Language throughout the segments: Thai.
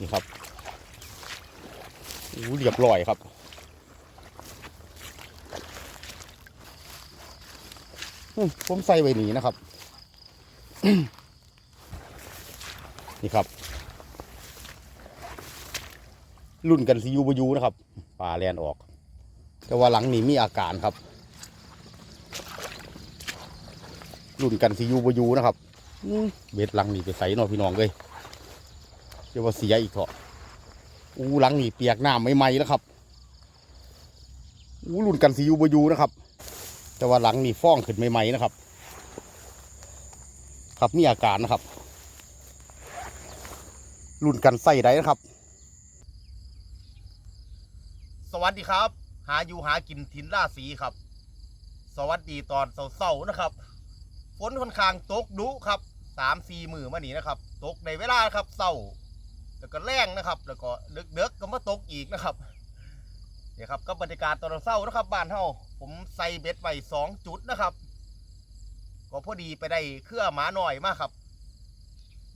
นี่ครับอู้เรียบร้อยครับอืมผมใส่ไว้นี่นะครับ นี่ครับรุ่นกันซียูบยูนะครับป่าแลนออก แต่ว่าหลังนี้มีอาการครับรุ่นกันซียูบยูนะครับเบ็ดหลังนี้ไปใส่หน่อพี่น้องเลย เดี๋ยวว่าเสียอีกเถอะอู้หลังนี้เปียกน้ำไม่ไหมแล้วครับอู้รุ่นกันซียูบยูนะครับ แต่ว่าหลังนี่ฟ้องขึ้นใหม่ๆนะครับ ครับมีอาการนะครับ รุ่นกันไส้ได้นะครับ สวัสดีครับ หาอยู่หากินทินล่าสีครับ สวัสดีตอนเศร้าๆนะครับฝนค่อนข้างตกดุครับสามสี่มือมานี้นะครับ ตกในเวลาครับเศร้า แล้วก็แรงนะครับ แล้วก็เดึกๆก็มาตกอีกนะครับเนี่ยครับก็บรรยากาศตอนเช้านะครับบ้านเฮาผมใส่เบ็ดไว้สองจุดนะครับ ก็พอดีไปได้เครือหมาหน่อยมากครับ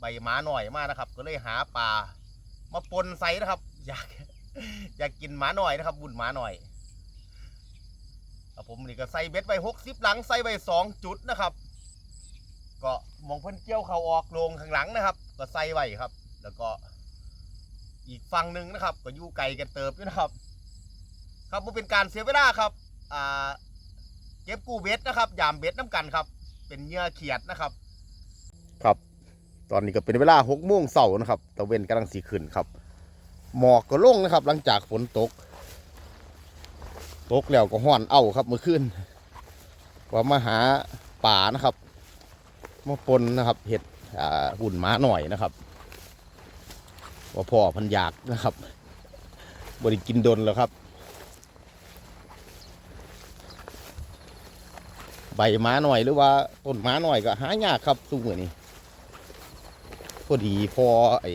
ใบหมาหน่อยมากนะครับ ก็เลยหาปลามาปนใส่นะครับ อยากอยากกินหมาหน่อยนะครับบุญหมาหน่อยผมนี่ก็ใส่เบ็ดไว้หกสิบหลังใส่ไว้สองจุดนะครับ ก็มองเพิ่นเกี่ยวเขาออกลงข้างหลังนะครับ ก็ใส่ไว้ครับ แล้วก็ อีกฝั่งหนึ่งนะครับ ก็อยู่ไกลกันเติบอยู่นะครับ ครับมันเป็นการเสียเวลาครับอ่าเก็บกู้เบ็ดนะครับ ยามเบ็ดน้ำกันครับ เป็นเหยื่อเขียดนะครับ ครับ ตอนนี้ก็เป็นเวลาหกโมงเสาร์นะครับตะเวนกำลังสีขึ้นครับ หมอกก็ลงนะครับ หลังจากฝนตก ตกแล้วก็ห้อนเอาครับเมื่อคืนว่ามาหาป่านะครับมาปนนะครับเห็ดอ่าหุ่นม้าหน่อยนะครับ ว่าพ่อพันอยากนะครับบริกินดนแล้วครับ ใบม้าหน่อยหรือว่าต้นม้าหน่อยก็หายากครับสู้มือนี้พอดีพอไอ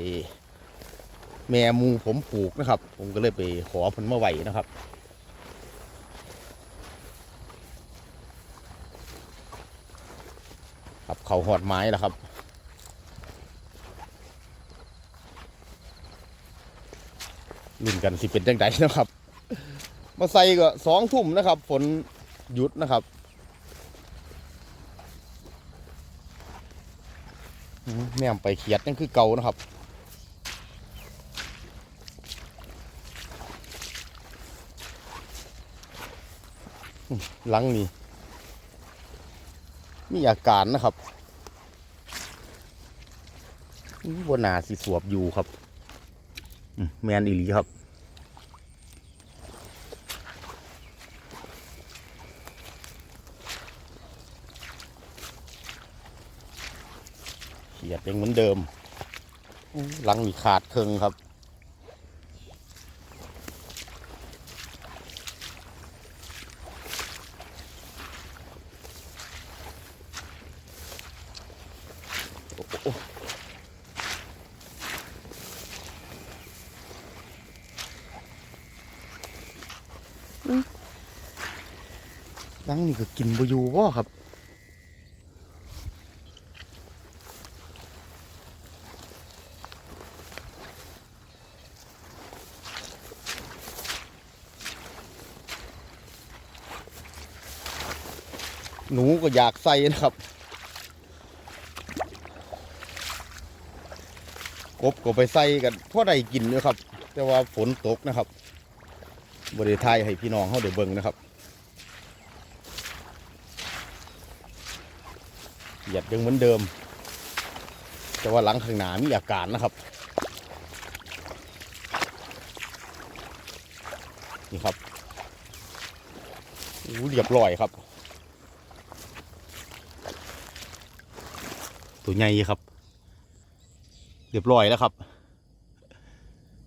แม่มูผมปลูกนะครับ ผมก็เลยไปขอพิ่นมาไหวนะครับครับเขาหอดไม้แล้วครับ รุ่นกันสิเป็นจังไดนะครับ มาใส่ก็สองทุ่มนะครับ ฝนหยุดนะครับแม่มไปเขียดนั่นคือเก่านะครับหลังนี้มีอาการนะครับบนหนาสิสวบอยู่ครับ แมนอีหลีครับเขียดยังเหมือนเดิมหลังมีขาดเคิงครับ โอ้โหอืมหลังนี่ก็กินบอยู่ว่ครับ หนูก็อยากใส่นะครับ กบก็ไปใส่กันพอได้กินอยู่ครับ แต่ว่าฝนตกนะครับบริไทยให้พี่น้องเขาเดี๋ยวเบิ่งนะครับหยียดยังเหมือนเดิม แต่ว่าหลังข้างหน้ามีอาการนะครับ นี่ครับเรียบร้อยครับ ตัวใหญ่ครับเรียบร้อยแล้วครับ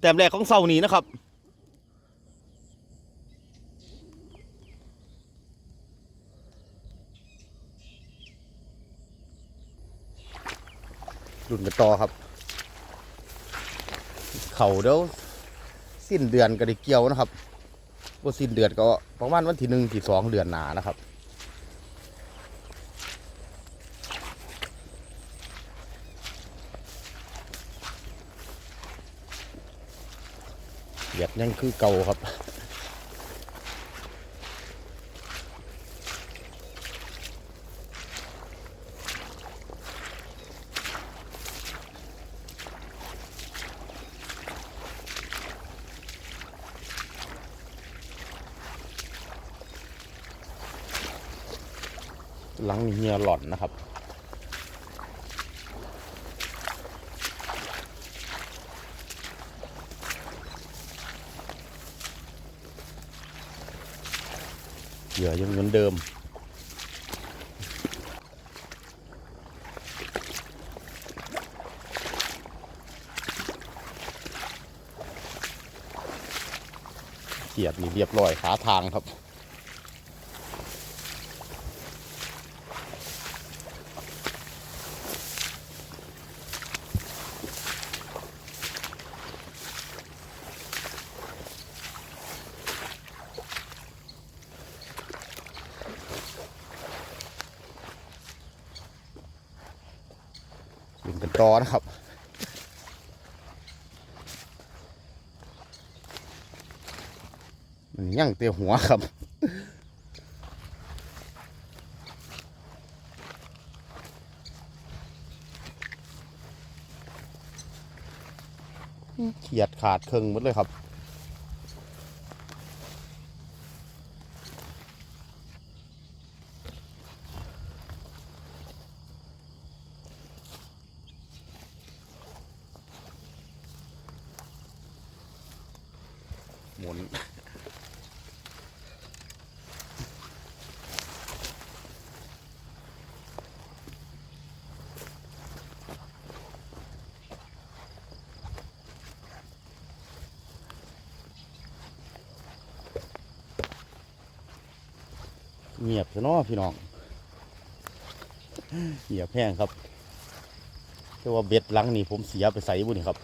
แต้มแรกของเสานี้นะครับ รุ่นกันต่อครับ เขาเดี๋ยวสิ้นเดือนก็ได้เกี่ยวนะครับว่าสิ้นเดือนก็ประมาณวันที่หนึ่งที่สองเดือนหนานะครับ ยังคือเก่าครับ หลังนี้เฮียหล่อนนะครับ เหยื่อยังเหมือนเดิม เกียดนี่เรียบร้อยขาทางครับ ยิงกันตอนะครับมันยั่งเตียวหัวครับเขียดขาดครึ่งหมดเลยครับ หมุน เงียบซะเนาะพี่น้องเงียบแห้งครับแต่ว่าเบ็ดหลังนี่ผมเสียไปใส่บุนี่ครับ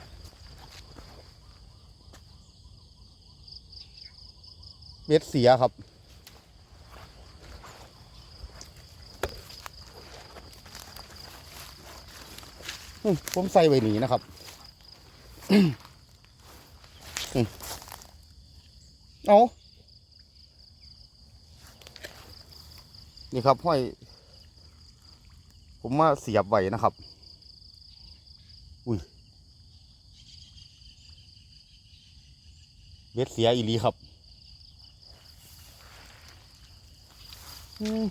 เบ็ดเสียครับผมใส่ไว้หนีนะครับเอา นี่ครับห้อย ผมมาเสียบไว้นะครับ อุ้ยเบ็ดเสียอีลีครับอืม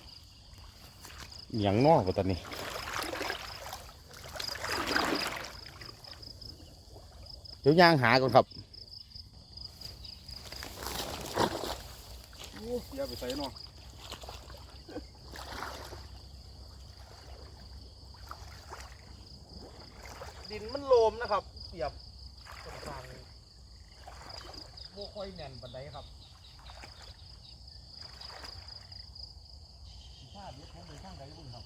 ย่างนอกกว่าตอนนี้เดี๋ยวย่างหาก่อนครับโอ้ยาไปใส่นาะดินมันโลม นะครับ เสียบตรงกลางโบค่อยแน่นบันไดครับ ถ้าเดี๋ยวผมไปข้างใดบุญครับ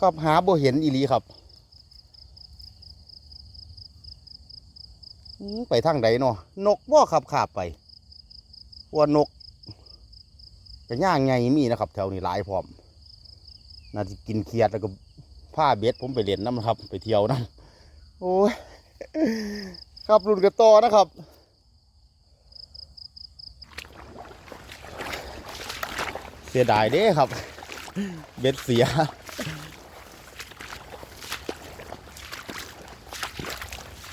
ครับหาบ่เห็นอีหลีครับไปทางใดเนาะนกบ่ขับขาบไปว่านกกระย่างไงมีนะครับ แถวนี้หลายพร้อมน่าจะกินเขียดแล้วก็ผ้าเบ็ดผมไปเล่นน้ำครับ ไปเที่ยวน้ำโอ้ยครับรุ่นกระต่อนะครับเสียดายเด้ครับ เบ็ดเสีย ค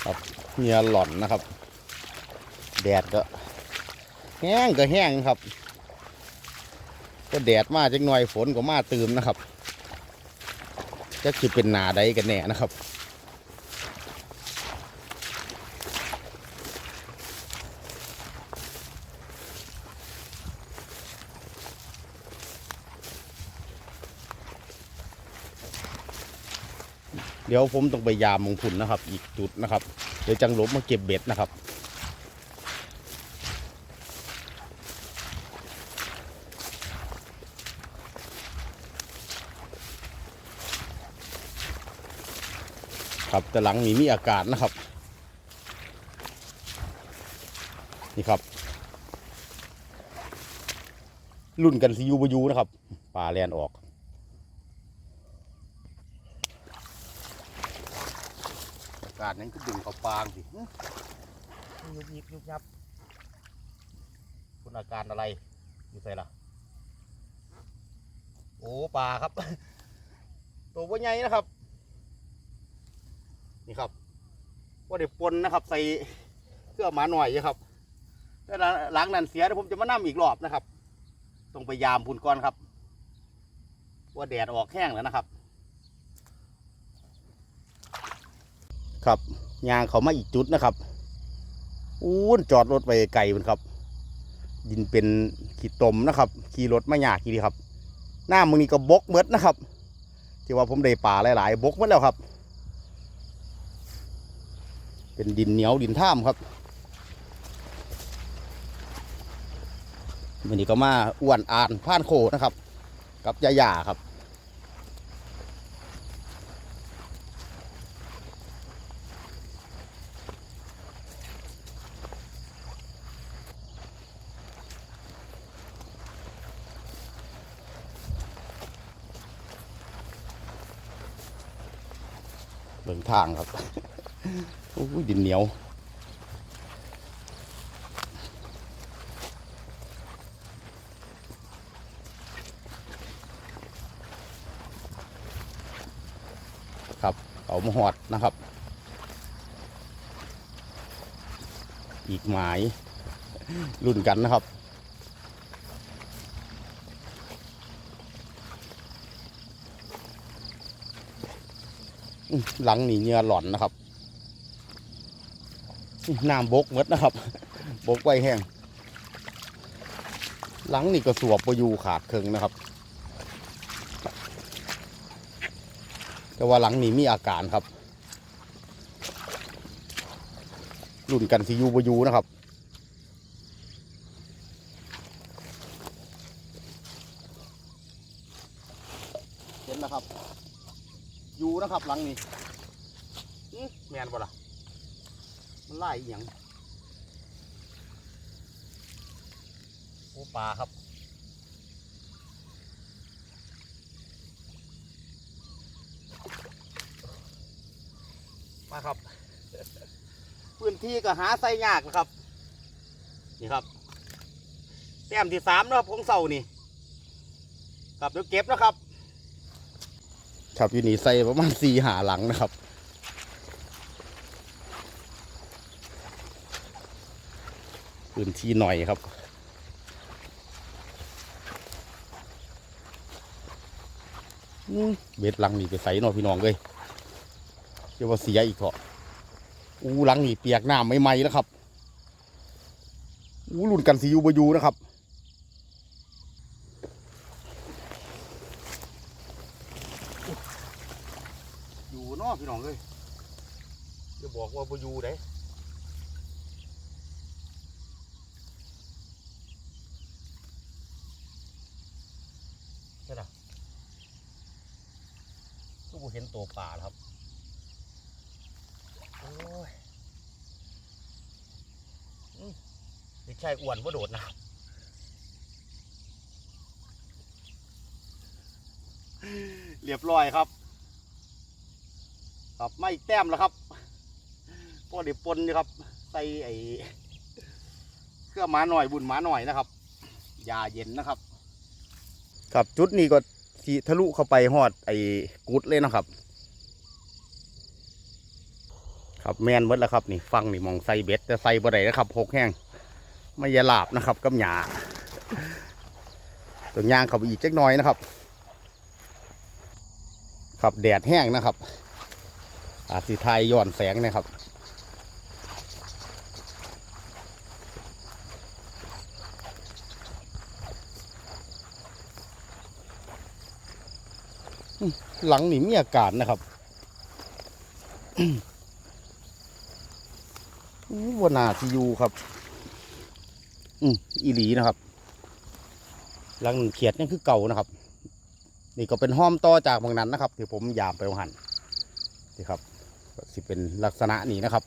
รับ เฮียหล่อนนะครับ แดดก็ แห้งก็แห้งครับ ก็แดดมาจักหน่อยฝนก็มาตืมนะครับจะคือเป็นหนาใดกันแน่นะครับ ดี๋ยวผมต้องไปยามมงพุนนะครับ อีกจุดนะครับ เดี๋ยวจังหลบมาเก็บเบ็ดนะครับครับแต่หลังนี้มีอากาศนะครับ นี่ครับรุ่นกันซียูบยูนะครับป่าแลนออกาศนั้นก็ดึงเขาปางสิยุบยิบยุบยับคุณอาการอะไรอยู่ใส่ล่ะโอ้ปลาครับ ตัวว่าใหญ่นะครับ นี่ครับว่าเดี๋ยวปนนะครับ ใส่เครื่องหมาหน่อยอยู่ครับแล้วหลังนั้นเสียเดี๋ยวผมจะมานั่อีกรอบนะครับ ต้องไปยามพุ่นก่อนครับ ว่าแดดออกแห้งแล้วนะครับ ครับยางเขามาอีกจุดนะครับอู้นจอดรถไปไกลมันครับ ดินเป็นขีดตมนะครับ ขี่รถไม่ยากทีเดียวครับ หน้ามึงนี่ก็บกเมดนะครับ ที่ว่าผมได้ป่าหลาย ๆ บกเมดแล้วครับ เป็นดินเหนียวดินท่ามครับวันนี้ก็มาอ้วนอ่านผ่านโคนะครับ กับยาหยาครับ ทางครับโอ้ยดินเหนียว ครับเอามาหอดนะครับ อีกหมายรุ่นกันนะครับ หลังนี่เหงื่อหล่อนนะครับน้ำบกหมดนะครับ บกไวแห้งหลังนี่ก็สวบประยูขาดเคิงนะครับ แต่ว่าหลังนี้มีอาการครับรุ่นกันซียูบอยูนะครับเห็นนะครับ อยู่นะครับหลังนี้แมนบ่ล่ะมันไล่อย่างโอ้ปลาครับมาครับพื้นที่ก็หาใส่ยากนะครับ นี่ครับ แต้มที่สามนะครับของเสานี่ครับเดี๋ยวเก็บนะครับ ครับอยู่นี่ใส่ประมาณสี่หาหลังนะครับ พื้นที่หน่อยครับเบ็ดหลังนี่ไปใส่หน่อยพี่น้องเลยเดี๋ยวว่าเสียอีกเถอะอู้หลังนี่เปียกน้ำไม่ไหมแล้วครับอู้รุ่นกันซียูบยูนะครับ อยู่เนอกพี่น้องเลย จะบอกว่าบอยู่ได้ใช่หรอก็บ่เห็นตัวป่าครับ โอ้ยนี่ใช่อ้วนว่าโดดนะเรียบร้อยครับ ครับไม่แต้มแล้วครับ พอเดี๋ยวปนอยู่ครับ ใส่ไอ้เครื่องหมาหน่อยบุญหมาหน่อยนะครับยาเย็นนะครับ ครับจุดนี้ก็ที่ทะลุเข้าไปหอดไอ้กุดเลยนะครับ ครับแมนเบิดแล้วครับนี่ฟังนี่มองใส่เบ็ดแต่ใส่บ่ได้นะครับหกแห้งไม่ยาลาบนะครับกับหยาตัวยางเข้าไปอีกจักน่อยนะครับ ครับแดดแห้งนะครับอาจสิไทยย้อนแสงนะครับ หลังนี่มีอากาศนะครับวนาซียูครับ อืมอีหลีนะครับ หลังเขียดนี่คือเก่านะครับ นี่ก็เป็นห้อมต่อจากบางนั้นนะครับที่ผมยามไปหันนี่ครับ สิเป็นลักษณะนี้นะครับ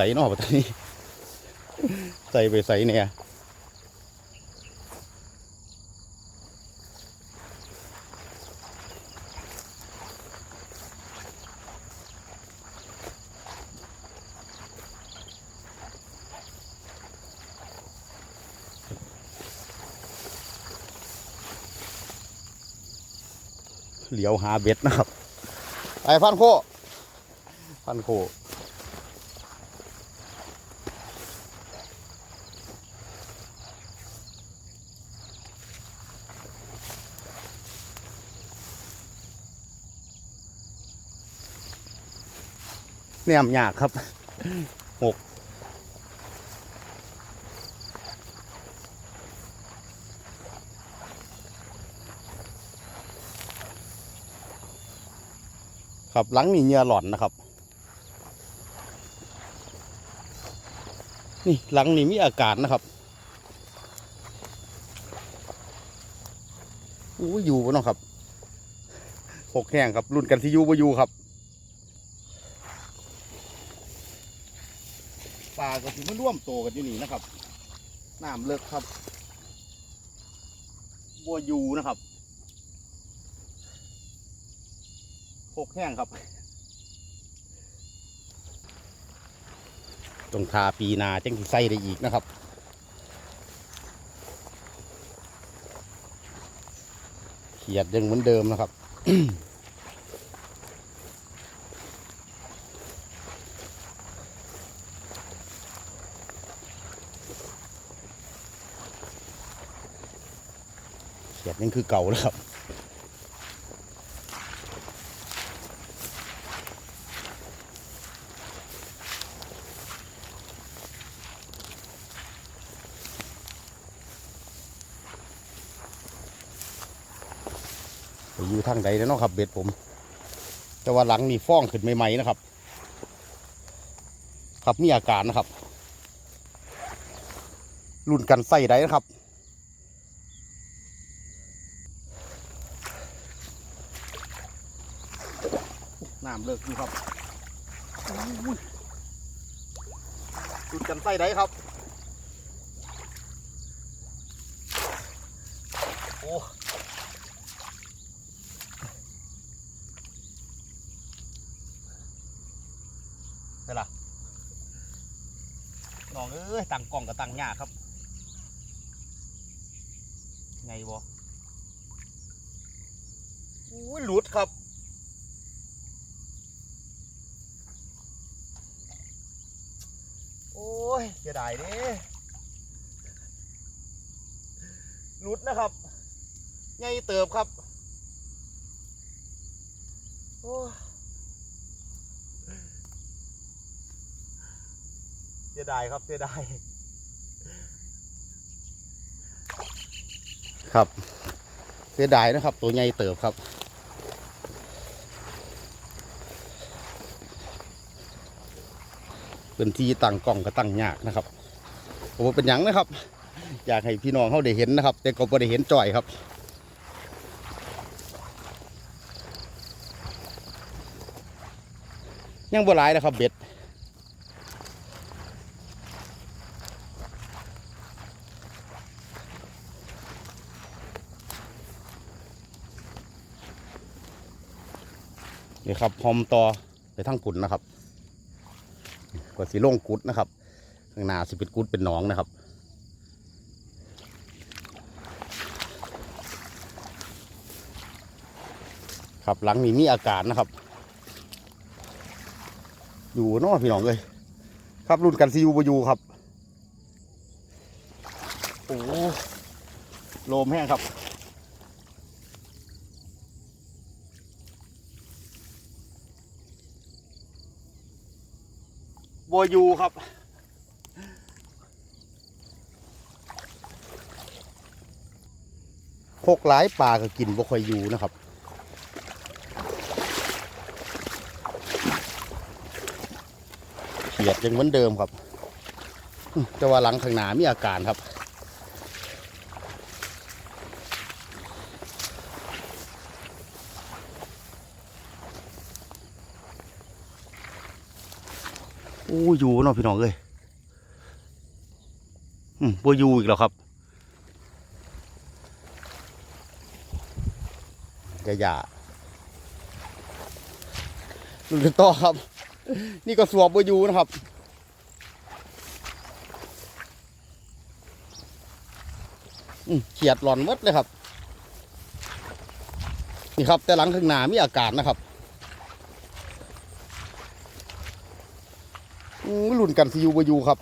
ใส่นอกตอนนี้ ใส่ไปใส่เนี่ยเหลียวหาเบ็ดนะครับไปพันโคพันโค เนี่ยยากครับหกครับหลังนี่เงื่อหล่อนนะครับ นี่หลังนี่มีอากาศนะครับอู้อยู่บ่เนาะครับหกแห้งครับรุ่นกันที่อยู่บ่อยู่ครับ ปลาก็สิ มาร่วมโตกันอยู่นี่นะครับน้ำเลิกครับ บัวยูนะครับหกแห้งครับ ต้องทาปีนาจังที่ใส่ได้อีกนะครับเขียดยังเหมือนเดิมนะครับ ยังคือเก่าแล้วครับไปอยู่ทางใดแล้วเนาะครับ เบ็ดผม แต่ว่าหลังนี่ฟ้องขึ้นใหม่ๆนะครับ ครับมีอาการนะครับ รุ่นกันไส้ได้นะครับ น้ำเลิกอยู่ครับอุ้ยจุดกันไส้ได้ครับ โอ้เสร็จละน้องเอ้ยตั้งกล่องกับตั้งหญ้าครับ ไงบออุ้ยหลุดครับ โอ้ยเสีย ดายเด้หลุดนะครับใหญ่เติบครับโอ้เสียดายครับเสียดายครับ เสียดายนะครับ ตัวใหญ่เติบครับ เป็นที่ตั้งกล้องก็ตั้งยากนะครับผมเป็นหยังนะครับ อยากให้พี่น้องเขาได้เห็นนะครับ แต่ก็ไม่ได้เห็นจ่อยครับยังบ่วลายนะครับเบ็ดนี่ครับพอมต่อไปทั้งปุ่นนะครับ ก็สีโล่งกุดนะครับข้างหน้าสิเป็นกุดเป็นหนองนะครับครับหลังนี้มีอากาศนะครับ อยู่นาะพี่น้องเลยครับรุ่นกันซียูบยูครับโอ้โลมแห้งครับ บอยูครับ โคกหลายปลาก็กินบ่ค่อยอยู่นะครับเขียดยังเหมือนเดิมครับ แต่ว่าหลังข้างหน้ามีอาการครับ อยู่เนาะพี่น้องเอ้ยอืมบัวยูอีกแล้วครับกระยาลุนกันต่อครับ นี่ก็สวบบัวยูนะครับอืมเขียดหลอนมดเลยครับ นี่ครับ แต่หลังข้างหน้ามีอากาศนะครับ อืมรุ่นกันซียูบอยูครับ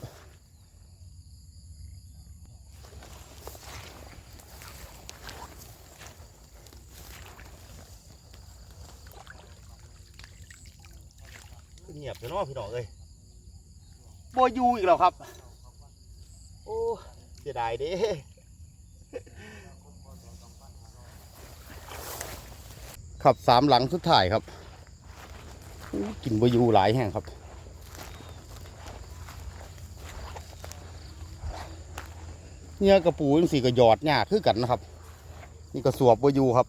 เงียบเลยเนาะพี่น้องเอ้ยบอยูอีกแล้วครับ โอ้เสียดายเด้ครับสามหลังสุดท้ายครับอู้กินบอยูหลายแห่งครับ เนี่ยกระปูจังสีก็หยอดยากคือกันนะครับ นี่ก็สวบวอยู่ครับ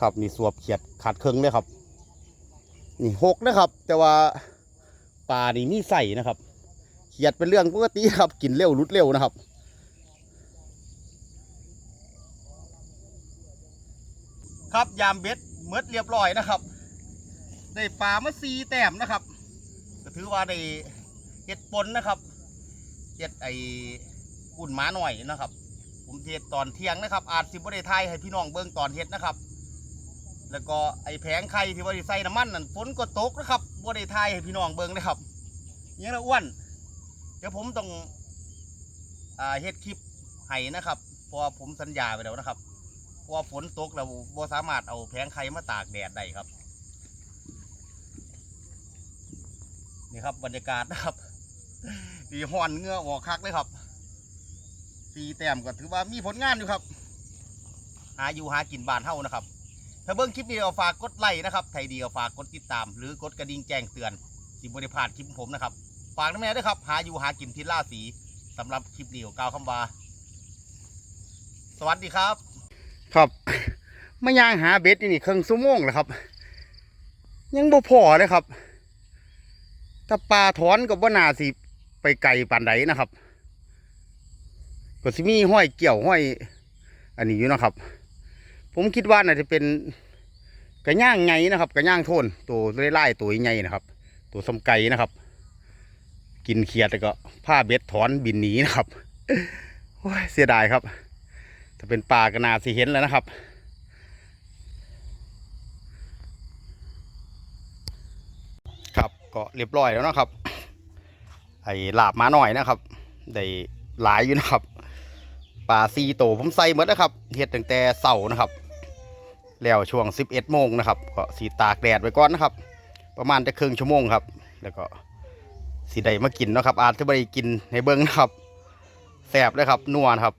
ครับนี่สวบเขียดขาดเครื่องเลยครับ นี่หกนะครับ แต่ว่าปลานี่มีใส่นะครับเขียดเป็นเรื่องปกติครับ กินเร็วรุดเร็วนะครับครับยามเบ็ด เมดเรียบร้อยนะครับ ได้ปลามาสีแต้มนะครับก็ถือว่าได้เห็ดปนนะครับเห็ดไอ้กุ่นหมาหน่อยนะครับ ผมเทศตอนเที่ยงนะครับ อาจสิบ่ได้ทายให้พี่น้องเบิ่งตอนเฮ็ดนะครับ แล้วก็ไอ้แผงไข่ที่ว่าได้ใส่น้ำมันนั่นฝนก็ตกนะครับบ่ได้ทายให้พี่น้องเบิ่งนะครับยังละอ้วน เดี๋ยวผมต้องอเฮ็ดคลิปให้นะครับเพราะผมสัญญาไปแล้วนะครับ พราะว่าฝนตกเราบ่สามารถเอาแผงไข่มาตากแดดได้ครับ นี่ครับบรรยากาศนะครับดีห่อนเงื่อออกคักเลยครับสีแต้มก็ถือว่ามีผลงานอยู่ครับ หาอยู่หากินบานเฮานะครับ ถ้าเบิ้งคลิปนี้เอาฝากกดไลค์นะครับไทยดีเอาฝากกดติดตาม หรือกดกระดิ่งแจ้งเตือนสิบริพลาดคลิปผมนะครับ ฝากนะแม่ด้วยครับ หาอยู่หากินที่ล่าสีสำหรับคลิปนี้ของกล่าวคำว่าสวัสดีครับ ครับมาย่างหาเบ็ดนี่เครึ่องชั่วโมงแล้วครับ ยังบ่พอเลยครับถ้าปลาถอนกับว่านาสิไปไกลปานใดนะครับก็สิมีห้อยเกี่ยวห้อย อันนี้อยู่นะครับ ผมคิดว่าน่าจะเป็นกระย่างไงนะครับกระย่างโทนตัวไล่ๆตัวใหญ่นะครับ ตัวสมไก่นะครับ กินเขียดแล้วก็ผ้าเบ็ดถอนบินหนีนะครับเสียดายครับ ถ้าเป็นปลากระนาสิเห็นแล้วนะครับ ครับก็เรียบร้อยแล้วนะครับ ไอ้ลาบมาหน่อยนะครับ ได้หลายอยู่นะครับปลาซีโตผมใส่หมดนะครับเฮ็ดตั้งแต่เสาร์นะครับ แล้วช่วง 11โมงนะครับ ก็สีตากแดดไว้ก่อนนะครับ ประมาณจะครึ่งชั่วโมงครับ แล้วก็สีได้มากินนะครับ อาจจะไม่ได้กินในเบิ้งนะครับแสบเลยครับนัวนครับ